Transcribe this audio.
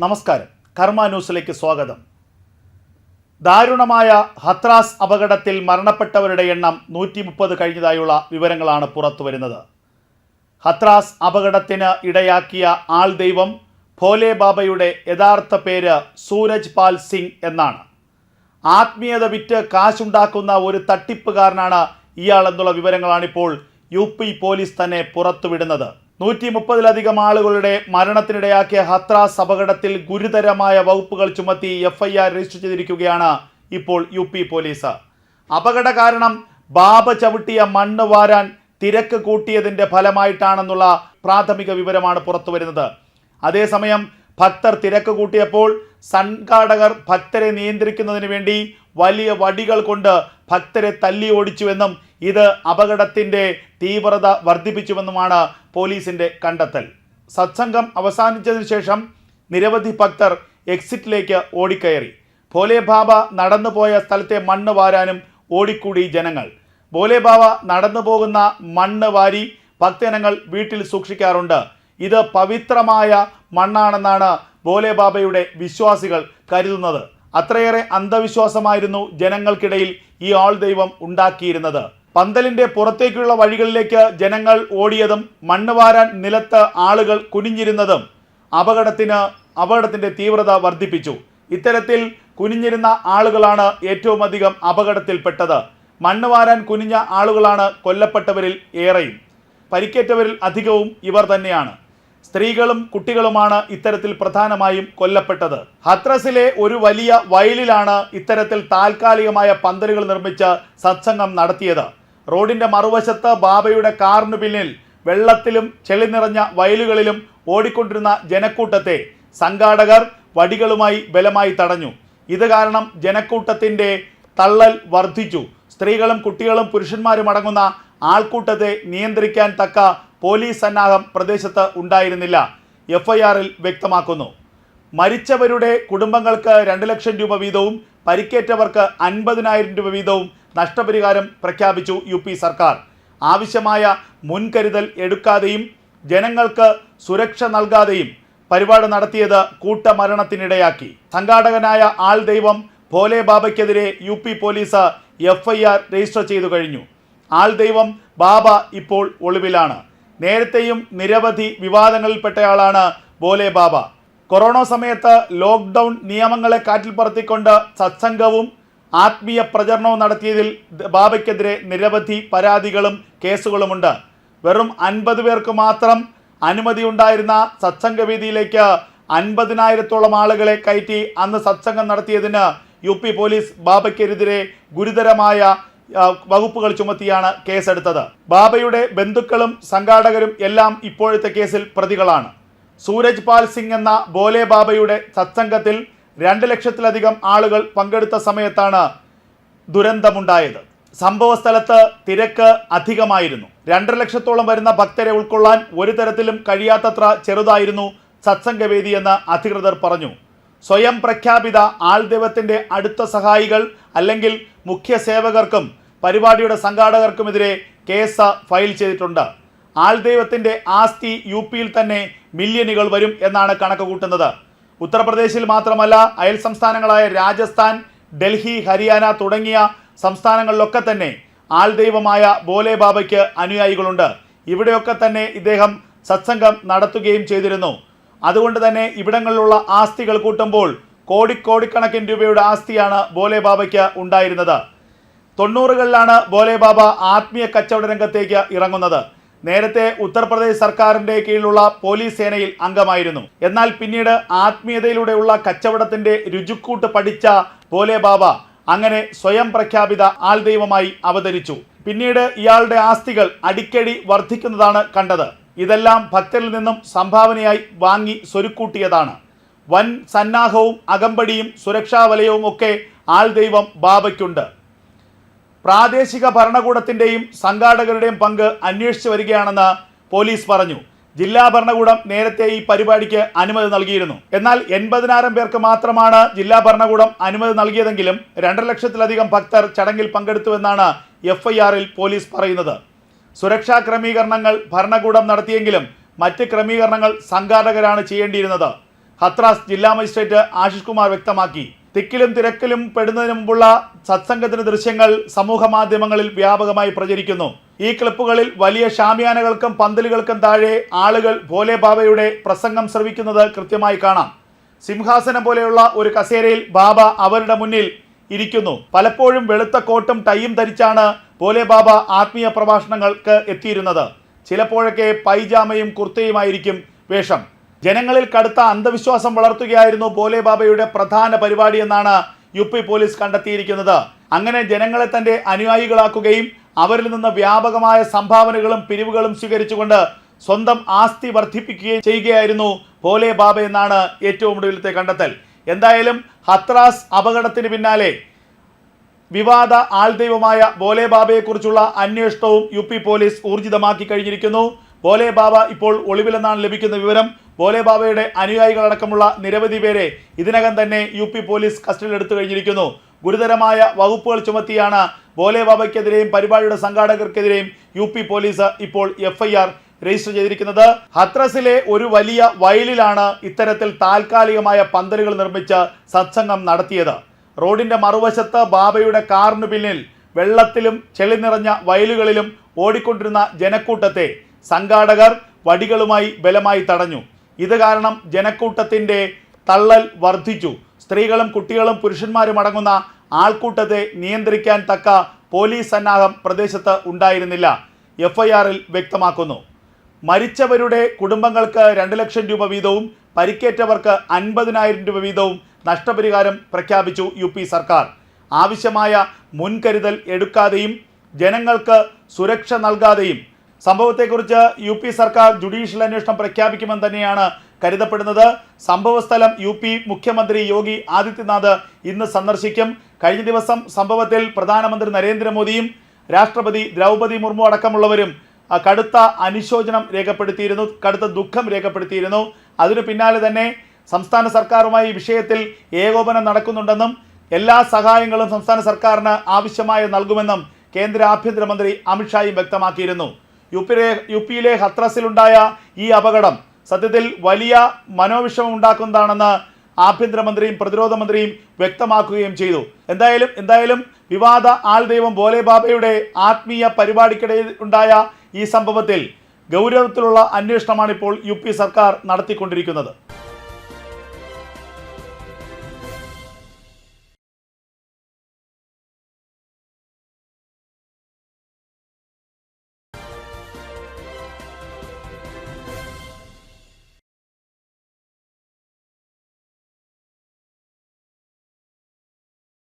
നമസ്കാരം. കർമ്മ ന്യൂസിലേക്ക് സ്വാഗതം. ദാരുണമായ ഹത്രാസ് അപകടത്തിൽ മരണപ്പെട്ടവരുടെ എണ്ണം നൂറ്റി മുപ്പത് കഴിഞ്ഞതായുള്ള വിവരങ്ങളാണ് പുറത്തു വരുന്നത് ഹത്രാസ് അപകടത്തിന് ഇടയാക്കിയ ആൾ ദൈവം ഭോലെ ബാബയുടെ യഥാർത്ഥ പേര് സൂരജ് പാൽ സിംഗ് എന്നാണ്. ആത്മീയത വിറ്റ് കാശുണ്ടാക്കുന്ന ഒരു തട്ടിപ്പുകാരനാണ് ഇയാൾ എന്നുള്ള വിവരങ്ങളാണിപ്പോൾ യു പി പോലീസ് തന്നെ പുറത്തുവിടുന്നത്. നൂറ്റി മുപ്പതിലധികം ആളുകളുടെ മരണത്തിനിടയാക്കിയ ഹത്രാസ് അപകടത്തിൽ ഗുരുതരമായ വകുപ്പുകൾ ചുമത്തി എഫ് ഐ ആർ രജിസ്റ്റർ ചെയ്തിരിക്കുകയാണ് ഇപ്പോൾ യു പി പോലീസ്. അപകട കാരണം ബാബ ചവിട്ടിയ മണ്ണ് വാരാൻ തിരക്ക് കൂട്ടിയതിന്റെ ഫലമായിട്ടാണെന്നുള്ള പ്രാഥമിക വിവരമാണ് പുറത്തുവരുന്നത്. അതേസമയം ഭക്തർ തിരക്ക് കൂട്ടിയപ്പോൾ സംഘാടകർ ഭക്തരെ നിയന്ത്രിക്കുന്നതിന് വേണ്ടി വലിയ വടികൾ കൊണ്ട് ഭക്തരെ തല്ലി ഓടിച്ചുവെന്നും ഇത് അപകടത്തിന്റെ തീവ്രത വർദ്ധിപ്പിച്ചുവെന്നുമാണ് പോലീസിന്റെ കണ്ടെത്തൽ. സത്സംഗം അവസാനിച്ചതിനു ശേഷം നിരവധി ഭക്തർ എക്സിറ്റിലേക്ക് ഓടിക്കയറി. ഭോലെ ബാബ നടന്നുപോയ സ്ഥലത്തെ മണ്ണ് വാരാനും ഓടിക്കൂടി ജനങ്ങൾ. ഭോലെ ബാബ നടന്നു പോകുന്ന മണ്ണ് വാരി ഭക്തജനങ്ങൾ വീട്ടിൽ സൂക്ഷിക്കാറുണ്ട്. ഇത് പവിത്രമായ മണ്ണാണെന്നാണ് ഭോലെ ബാബയുടെ വിശ്വാസികൾ കരുതുന്നത്. അത്രയേറെ അന്ധവിശ്വാസമായിരുന്നു ജനങ്ങൾക്കിടയിൽ ഈ ആൾ ദൈവം ഉണ്ടാക്കിയിരുന്നത്. പന്തലിന്റെ പുറത്തേക്കുള്ള വഴികളിലേക്ക് ജനങ്ങൾ ഓടിയതും മണ്ണ് വാരാൻ നിലത്ത് ആളുകൾ കുനിഞ്ഞിരുന്നതും അപകടത്തിന് അപകടത്തിന്റെ തീവ്രത വർദ്ധിപ്പിച്ചു. ഇത്തരത്തിൽ കുനിഞ്ഞിരുന്ന ആളുകളാണ് ഏറ്റവും അധികം അപകടത്തിൽപ്പെട്ടത്. മണ്ണ് വാരാൻ കുനിഞ്ഞ ആളുകളാണ് കൊല്ലപ്പെട്ടവരിൽ ഏറെയും. പരിക്കേറ്റവരിൽ അധികവും ഇവർ തന്നെയാണ്. സ്ത്രീകളും കുട്ടികളുമാണ് ഇത്തരത്തിൽ പ്രധാനമായും കൊല്ലപ്പെട്ടത്. ഹത്രസിലെ ഒരു വലിയ വയലിലാണ് ഇത്തരത്തിൽ താൽക്കാലികമായ പന്തലുകൾ നിർമ്മിച്ച് സത്സംഗം നടത്തിയത്. റോഡിന്റെ മറുവശത്ത് ബാബയുടെ കാറിന് പിന്നിൽ വെള്ളത്തിലും ചെളി നിറഞ്ഞ വയലുകളിലും ഓടിക്കൊണ്ടിരുന്ന ജനക്കൂട്ടത്തെ സംഘാടകർ വടികളുമായി ബലമായി തടഞ്ഞു. ഇത് കാരണം ജനക്കൂട്ടത്തിന്റെ തള്ളൽ വർദ്ധിച്ചു. സ്ത്രീകളും കുട്ടികളും പുരുഷന്മാരും അടങ്ങുന്ന ആൾക്കൂട്ടത്തെ നിയന്ത്രിക്കാൻ തക്ക പോലീസ് സന്നാഹം പ്രദേശത്ത് ഉണ്ടായിരുന്നില്ല. എഫ്ഐആറിൽ വ്യക്തമാക്കുന്നു. മരിച്ചവരുടെ കുടുംബങ്ങൾക്ക് രണ്ട് ലക്ഷം രൂപ വീതവും പരിക്കേറ്റവർക്ക് അൻപതിനായിരം രൂപ വീതവും നഷ്ടപരിഹാരം പ്രഖ്യാപിച്ചു യു സർക്കാർ. ആവശ്യമായ മുൻകരുതൽ എടുക്കാതെയും ജനങ്ങൾക്ക് സുരക്ഷ നൽകാതെയും പരിപാടി നടത്തിയത് കൂട്ടമരണത്തിനിടയാക്കി. സംഘാടകനായ ആൾ ദൈവം Bhole ബാബയ്ക്കെതിരെ U P police F register ചെയ്തു കഴിഞ്ഞു. ആൾ ദൈവം ബാബ ഇപ്പോൾ ഒളിവിലാണ്. നേരത്തെയും നിരവധി വിവാദങ്ങളിൽപ്പെട്ടയാളാണ് ബോലെ ബാബ. കൊറോണ സമയത്ത് ലോക്ക്ഡൗൺ നിയമങ്ങളെ കാറ്റിൽ പറത്തിക്കൊണ്ട് സത്സംഗവും ആത്മീയ പ്രചരണവും നടത്തിയതിൽ ബാബയ്ക്കെതിരെ നിരവധി പരാതികളും കേസുകളുമുണ്ട്. വെറും അൻപത് പേർക്ക് മാത്രം അനുമതി ഉണ്ടായിരുന്ന സത്സംഗവേദിയിലേക്ക് അൻപതിനായിരത്തോളം ആളുകളെ കയറ്റി അന്ന് സത്സംഗം നടത്തിയതിന് യു പി പോലീസ് ബാബയ്ക്കെതിരെ ഗുരുതരമായ വകുപ്പുകൾ ചുമത്തിയാണ് കേസെടുത്തത്. ബാബയുടെ ബന്ധുക്കളും സംഘാടകരും എല്ലാം ഇപ്പോഴത്തെ കേസിൽ പ്രതികളാണ്. സൂരജ് പാൽ സിംഗ് എന്ന ബോലെ ബാബയുടെ സത്സംഗത്തിൽ രണ്ട് ലക്ഷത്തിലധികം ആളുകൾ പങ്കെടുത്ത സമയത്താണ് ദുരന്തമുണ്ടായത്. സംഭവ സ്ഥലത്ത് തിരക്ക് അധികമായിരുന്നു. രണ്ടര ലക്ഷത്തോളം വരുന്ന ഭക്തരെ ഉൾക്കൊള്ളാൻ ഒരു തരത്തിലും കഴിയാത്തത്ര ചെറുതായിരുന്നു സത്സംഗവേദിയെന്ന് അധികൃതർ പറഞ്ഞു. സ്വയം പ്രഖ്യാപിത ആൾ ആൾദൈവത്തിന്റെ അടുത്ത സഹായികൾ അല്ലെങ്കിൽ മുഖ്യ സേവകർക്കും പരിപാടിയുടെ സംഘാടകർക്കുമെതിരെ കേസ് ഫയൽ ചെയ്തിട്ടുണ്ട്. ആൾദൈവത്തിന്റെ ആസ്തി യു പിയിൽ തന്നെ മില്യനുകൾ വരും എന്നാണ് കണക്ക് കൂട്ടുന്നത്. ഉത്തർപ്രദേശിൽ മാത്രമല്ല അയൽ സംസ്ഥാനങ്ങളായ രാജസ്ഥാൻ ഡൽഹി ഹരിയാന തുടങ്ങിയ സംസ്ഥാനങ്ങളിലൊക്കെ തന്നെ ആൾദൈവമായ ബോലെ ബാബയ്ക്ക് അനുയായികളുണ്ട്. ഇവിടെയൊക്കെ തന്നെ ഇദ്ദേഹം സത്സംഗം നടത്തുകയും ചെയ്തിരുന്നു. അതുകൊണ്ട് തന്നെ ഇവിടങ്ങളിലുള്ള ആസ്തികൾ കൂട്ടുമ്പോൾ കോടിക്കോടിക്കണക്കിന് രൂപയുടെ ആസ്തിയാണ് ബോലെ ബാബയ്ക്ക് ഉണ്ടായിരുന്നത്. തൊണ്ണൂറുകളിലാണ് ബോലെ ബാബ ആത്മീയ കച്ചവട രംഗത്തേക്ക് ഇറങ്ങുന്നത്. നേരത്തെ ഉത്തർപ്രദേശ് സർക്കാരിന്റെ കീഴിലുള്ള പോലീസ് സേനയിൽ അംഗമായിരുന്നു. എന്നാൽ പിന്നീട് ആത്മീയതയിലൂടെയുള്ള കച്ചവടത്തിന്റെ രുചിക്കൂട്ട് പഠിച്ച ബോലെ ബാബ അങ്ങനെ സ്വയം പ്രഖ്യാപിത ആൾ ദൈവമായി അവതരിച്ചു. പിന്നീട് ഇയാളുടെ ആസ്തികൾ അടിക്കടി വർദ്ധിക്കുന്നതാണ് കണ്ടത്. ഇതെല്ലാം ഭക്തരിൽ നിന്നും സംഭാവനയായി വാങ്ങി സ്വരുക്കൂട്ടിയതാണ്. വൻ സന്നാഹവും അകമ്പടിയും സുരക്ഷാ വലയവും ഒക്കെ ആൾ ദൈവം ബാബയ്ക്കുണ്ട്. പ്രാദേശിക ഭരണകൂടത്തിന്റെയും സംഘാടകരുടെയും പങ്ക് അന്വേഷിച്ചു വരികയാണെന്ന് പോലീസ് പറഞ്ഞു. ജില്ലാ ഭരണകൂടം നേരത്തെ ഈ പരിപാടിക്ക് അനുമതി നൽകിയിരുന്നു. എന്നാൽ എൺപതിനായിരം പേർക്ക് മാത്രമാണ് ജില്ലാ ഭരണകൂടം അനുമതി നൽകിയതെങ്കിലും രണ്ടര ലക്ഷത്തിലധികം ഭക്തർ ചടങ്ങിൽ പങ്കെടുത്തുവെന്നാണ് എഫ് ഐ ആറിൽ പോലീസ് പറയുന്നത്. സുരക്ഷാ ക്രമീകരണങ്ങൾ ഭരണകൂടം നടത്തിയെങ്കിലും മറ്റ് ക്രമീകരണങ്ങൾ സംഘാടകരാണ് ചെയ്യേണ്ടിയിരുന്നത്. ഹത്രാസ് ജില്ലാ മജിസ്ട്രേറ്റ് ആശിഷ് കുമാർ വ്യക്തമാക്കി. തിക്കിലും തിരക്കിലും പെടുന്നതിന് മുമ്പുള്ള സത്സംഗത്തിന് ദൃശ്യങ്ങൾ സമൂഹ മാധ്യമങ്ങളിൽ വ്യാപകമായി പ്രചരിക്കുന്നു. ഈ ക്ലിപ്പുകളിൽ വലിയ ഷാമിയാനകൾക്കും പന്തലുകൾക്കും താഴെ ആളുകൾ ഭോലെ ബാബയുടെ പ്രസംഗം ശ്രവിക്കുന്നത് കൃത്യമായി കാണാം. സിംഹാസനം പോലെയുള്ള ഒരു കസേരയിൽ ബാബ അവരുടെ മുന്നിൽ ഇരിക്കുന്നു. പലപ്പോഴും വെളുത്ത കോട്ടും ടൈയും ധരിച്ചാണ് ഭോലെ ബാബ ആത്മീയ പ്രഭാഷണങ്ങൾക്ക് എത്തിയിരുന്നത്. ചിലപ്പോഴൊക്കെ പൈജാമയും കുർത്തയുമായിരിക്കും വേഷം. ജനങ്ങളിൽ കടുത്ത അന്ധവിശ്വാസം വളർത്തുകയായിരുന്നു ഭോലെ ബാബയുടെ പ്രധാന പരിപാടി എന്നാണ് യു പി പോലീസ് കണ്ടെത്തിയിരിക്കുന്നത്. അങ്ങനെ ജനങ്ങളെ തന്റെ അനുയായികളാക്കുകയും അവരിൽ നിന്ന് വ്യാപകമായ സംഭാവനകളും പിരിവുകളും സ്വീകരിച്ചുകൊണ്ട് സ്വന്തം ആസ്തി വർദ്ധിപ്പിക്കുകയും ചെയ്യുകയായിരുന്നു ഭോലെ ബാബ എന്നാണ് ഏറ്റവും ഒടുവിലത്തെ കണ്ടെത്തൽ. എന്തായാലും ഹത്രാസ് അപകടത്തിന് പിന്നാലെ വിവാദ ആൾദൈവമായ ബോലെ ബാബയെക്കുറിച്ചുള്ള അന്വേഷണവും യു പി പോലീസ് ഊർജിതമാക്കി കഴിഞ്ഞിരിക്കുന്നു. ബോലെ ബാബ ഇപ്പോൾ ഒളിവിലെന്നാണ് ലഭിക്കുന്ന വിവരം. ബോലെ ബാബയുടെ അനുയായികളടക്കമുള്ള നിരവധി പേരെ ഇതിനകം തന്നെ യു പി പോലീസ് കസ്റ്റഡിയിൽ എടുത്തു കഴിഞ്ഞിരിക്കുന്നു. ഗുരുതരമായ വകുപ്പുകൾ ചുമത്തിയാണ് ബോലെ ബാബയ്ക്കെതിരെയും പരിപാടിയുടെ സംഘാടകർക്കെതിരെയും യു പി പോലീസ് ഇപ്പോൾ എഫ്ഐആർ രജിസ്റ്റർ ചെയ്തിരിക്കുന്നത്. ഹത്രസിലെ ഒരു വലിയ വയലിലാണ് ഇത്തരത്തിൽ താൽക്കാലികമായ പന്തലുകൾ നിർമ്മിച്ച് സത്സംഗം നടത്തിയത്. റോഡിന്റെ മറുവശത്ത് ബാബയുടെ കാറിന് പിന്നിൽ വെള്ളത്തിലും ചെളി നിറഞ്ഞ വയലുകളിലും ഓടിക്കൊണ്ടിരുന്ന ജനക്കൂട്ടത്തെ സംഘാടകർ വടികളുമായി ബലമായി തടഞ്ഞു. ഇത് കാരണം ജനക്കൂട്ടത്തിന്റെ തള്ളൽ വർദ്ധിച്ചു. സ്ത്രീകളും കുട്ടികളും പുരുഷന്മാരും അടങ്ങുന്ന ആൾക്കൂട്ടത്തെ നിയന്ത്രിക്കാൻ തക്ക പോലീസ് സന്നാഹം പ്രദേശത്ത് ഉണ്ടായിരുന്നില്ല. എഫ്ഐആറിൽ വ്യക്തമാക്കുന്നു. മരിച്ചവരുടെ കുടുംബങ്ങൾക്ക് രണ്ട് ലക്ഷം രൂപ വീതവും പരിക്കേറ്റവർക്ക് അൻപതിനായിരം രൂപ വീതവും നഷ്ടപരിഹാരം പ്രഖ്യാപിച്ചു യു സർക്കാർ. ആവശ്യമായ മുൻകരുതൽ എടുക്കാതെയും ജനങ്ങൾക്ക് സുരക്ഷ നൽകാതെയും സംഭവത്തെക്കുറിച്ച് യു പി സർക്കാർ ജുഡീഷ്യൽ അന്വേഷണം പ്രഖ്യാപിക്കുമെന്ന് തന്നെയാണ് കരുതപ്പെടുന്നത്. സംഭവസ്ഥലം യു പി മുഖ്യമന്ത്രി യോഗി ആദിത്യനാഥ് ഇന്ന് സന്ദർശിക്കും. കഴിഞ്ഞ ദിവസം സംഭവത്തിൽ പ്രധാനമന്ത്രി നരേന്ദ്രമോദിയും രാഷ്ട്രപതി ദ്രൗപതി മുർമു അടക്കമുള്ളവരും കടുത്ത അനുശോചനം രേഖപ്പെടുത്തിയിരുന്നു കടുത്ത ദുഃഖം രേഖപ്പെടുത്തിയിരുന്നു. അതിനു പിന്നാലെ തന്നെ സംസ്ഥാന സർക്കാരുമായി ഈ വിഷയത്തിൽ ഏകോപനം നടക്കുന്നുണ്ടെന്നും എല്ലാ സഹായങ്ങളും സംസ്ഥാന സർക്കാരിന് ആവശ്യമായി നൽകുമെന്നും കേന്ദ്ര ആഭ്യന്തരമന്ത്രി അമിത്ഷായും വ്യക്തമാക്കിയിരുന്നു. യു പിയിലെ യു പിയിലെ ഹത്രസിലുണ്ടായ ഈ അപകടം സത്യത്തിൽ വലിയ മനോവിഷമം ഉണ്ടാക്കുന്നതാണെന്ന് ആഭ്യന്തരമന്ത്രിയും പ്രതിരോധ മന്ത്രിയും വ്യക്തമാക്കുകയും ചെയ്തു. എന്തായാലും എന്തായാലും വിവാദ ആൾ ദൈവം ഭോലെ ബാബയുടെ ആത്മീയ പരിപാടിക്കിടയിൽ ഉണ്ടായ ഈ സംഭവത്തിൽ ഗൗരവത്തിലുള്ള അന്വേഷണമാണ് ഇപ്പോൾ യു സർക്കാർ നടത്തിക്കൊണ്ടിരിക്കുന്നത്.